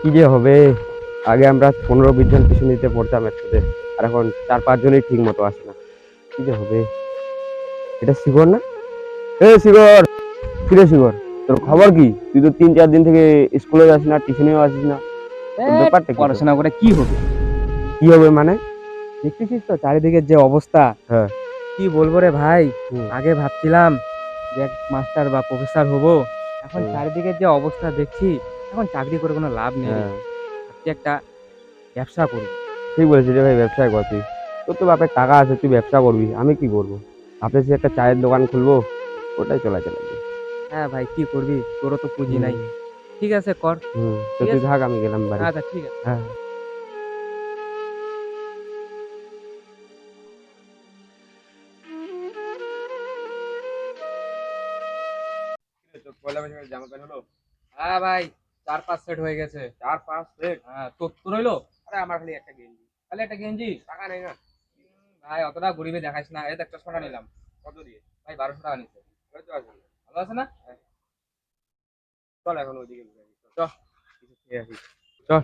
কি যে হবে? আগে আমরা পনেরো বিশ জন টিউশন দিতে পড়তাম একসাথে। আর এখন চার পাঁচ জনই ঠিক মতো আসে না। কি যে হবে? এটা শিকর না? এ শিকর কিরে শিকর তোর খবর কি? তুই তো তিন চার দিন থেকে স্কুলে যাস না টিউশনেও আসিস না। ব্যাপারটা পড়াশোনা করে কি হবে? কি হবে মানে? দেখতেছিস তো চারিদিকের যে অবস্থা? হ্যাঁ। কি বলব রে ভাই? আগে ভাবছিলাম যে মাস্টার বা প্রফেসর হব। এখন চারিদিকের যে অবস্থা দেখছি এখন চাকরি করে কোনো লাভ নেই। হ্যাঁ। ভাবছি একটা ব্যবসা করব। ঠিক বলেছিস রে ভাই ব্যবসায় কর তুই তোর তো বাপের টাকা আছে তুই ব্যবসা করবি আমি কি করব? আপনি সে একটা চায়ের দোকান খুলবো ওটাই চলাচল লাগবে হ্যাঁ ভাই কি করবি? তোরও তো পুঁজি নাই। ঠিক আছে কর। হুম তো ঠিক তুই আছে। থাক আমি গেলাম বাড়ি। আচ্ছা ঠিক আছে। হ্যাঁ। হ্যাঁ ভাই। চার পাঁচ সেট হয়ে গেছে। চার পাঁচ সেট হ্যাঁ তোর তোর হইল? আরে আমার খালি একটা গেঞ্জি। খালি একটা গেঞ্জি? টাকা নেই না। ভাই অতটা গরিবে দেখাইস না। এই তো একটা চশমাটা নিলাম। কত দিয়ে? ভাই বারোশো টাকা নিচ্ছে ভালো আছে না? চল এখন ওইদিকে। চল। চল।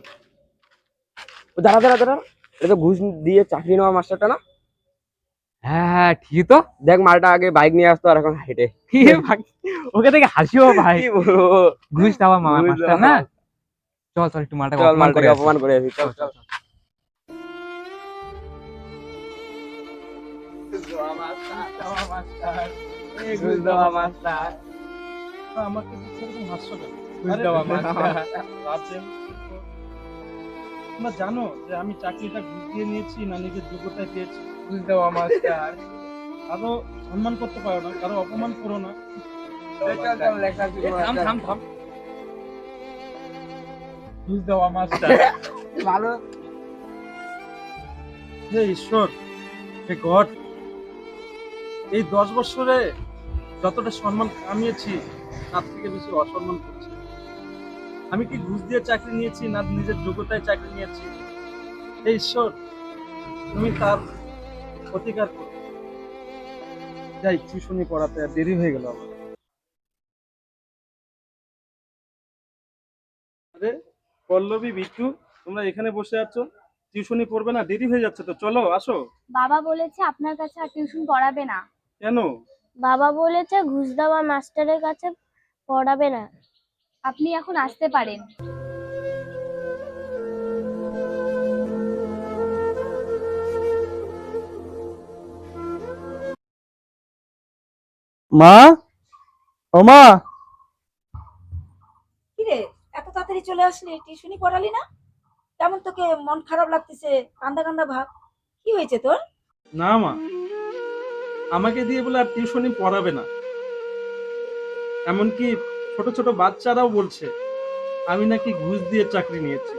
দাঁড়া দাঁড়া দাঁড়া। এটা তো ঘুষ দিয়ে চাকরি নেওয়া মাস্টারটা না? হ্যাঁ হ্যাঁ ঠিক তো। দেখ মালটা আগে বাইক নিয়ে আসতো আর এখন হেঁটে ওকে থেকে হাসিও ভাই। ঘুষ দেওয়া মামা মাস্টার না চল চল একটু মালটা মালটাকে অপমান করে আসি চল চল ঘুষ দেওয়া মাস্টার আমাকে সেরকম কেন ঘুষ আরে দেওয়া বাবা, মাস্টার। ভাবছেন? তোমরা জানো যে আমি চাকরিটা ঘুষ দিয়ে নিয়েছি না নিজের যোগ্যতায় পেয়েছি। ঘুষ দেওয়া মাস্টার কারও সম্মান করতে পারো না কারও অপমান করো না। থাম থাম থাম। ঘুষ দেওয়া মাস্টার ভালো। হে ঈশ্বর হে গড এই দশ বছরে যতটা সম্মান কামিয়েছি তার থেকে বেশি অসম্মান করছি। আমি কি ঘুষ দিয়ে চাকরি নিয়েছি না নিজের যোগ্যতায় চাকরি নিয়েছি? হে ঈশ্বর তুমি তার প্রতিকার করো। যাই টিউশনি পড়াতে দেরি হয়ে গেল আমার আরে পল্লবী বিট্টু তোমরা এখানে বসে আছো? টিউশনি পড়বে না দেরি হয়ে যাচ্ছে তো। চলো আসো। বাবা বলেছে আপনার কাছে আর টিউশন পড়াবে না। কেন? বাবা বলেছে ঘুষ দেওয়া মাস্টারের কাছে পড়াবে না। আপনি এখন আসতে পারেন। মা? ও মা? কিরে এত তাড়াতাড়ি চলে আসলি? টিউশনি পড়ালি না? কেমন তোকে মন খারাপ লাগতেছে? কান্দা কান্দা ভাব। কি হয়েছে তোর? না মা আমাকে দিয়ে বলে আর টিউশনি পড়াবে না। এমনকি ছোট ছোট বাচ্চারাও বলছে আমি নাকি ঘুষ দিয়ে চাকরি নিয়েছি।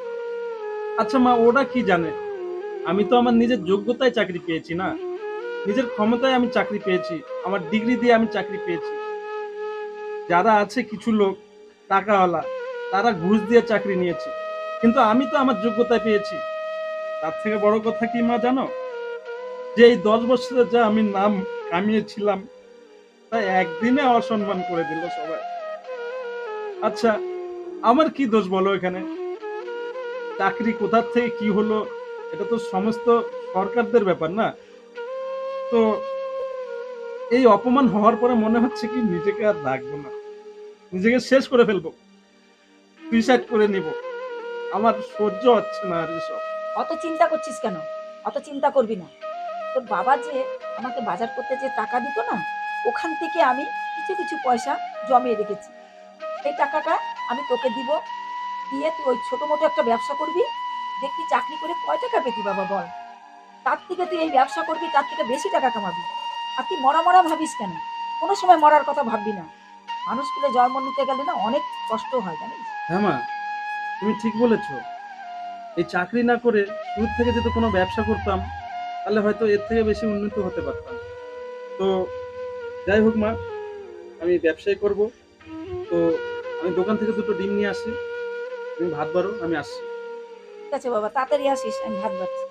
আচ্ছা মা ওরা কি জানে? আমি তো আমার নিজের যোগ্যতায় চাকরি পেয়েছি না। নিজের ক্ষমতায় আমি চাকরি পেয়েছি, আমার ডিগ্রি দিয়ে আমি চাকরি পেয়েছি। যারা আছে কিছু লোক, টাকাওয়ালা, তারা ঘুষ দিয়ে চাকরি নিয়েছে। কিন্তু আমি তো আমার যোগ্যতায় পেয়েছি। তার থেকে বড় কথা কি মা জানো? যে এই দশ বছরে যা আমি নাম কামিয়েছিলাম, তা একদিনে অসম্মান করে দিল সবাই। আচ্ছা আমার কি দোষ বলো এখানে? চাকরি কোথার থেকে কি হলো? এটা তো সমস্ত সরকারদের ব্যাপার না। তো এই অপমান হওয়ার পরে মনে হচ্ছে কি নিজেকে আর রাখব না। নিজেকে শেষ করে ফেলব। সুইসাইড করে নিব। আমার সহ্য হচ্ছে না আর এসব। অত চিন্তা করছিস কেন? অত চিন্তা করবি না। তোর বাবা যে আমাকে বাজার করতে যে টাকা দিত না, ওখান থেকে আমি কিছু কিছু পয়সা জমিয়ে রেখেছি। এই টাকাটা আমি তোকে দিব। দিয়ে তুই ওই ছোট মোটো একটা ব্যবসা করবি। দেখবি চাকরি করে কয় টাকা পেতি বাবা বল। তার থেকে তুই এই ব্যবসা করবি তার থেকে বেশি টাকা কামাবি। আর তুই মরা মরা ভাবিস কেন? কোনো সময় মরার কথা ভাববি না। মানুষগুলো জন্ম নিতে গেলে না অনেক কষ্ট হয় জানিস? হ্যাঁ মা তুমি ঠিক বলেছ। এই চাকরি না করে শুরু থেকে যদি কোনো ব্যবসা করতাম তাহলে হয়তো এর থেকে বেশি উন্নত হতে পারতাম। তো যাই হোক মা আমি ব্যবসায় করব। তো আমি দোকান থেকে দুটো ডিম নিয়ে আসি। তুমি ভাত বারো আমি আসছি। ঠিক আছে বাবা তাড়াতাড়ি আসিস আমি ভাত বাড়ছি।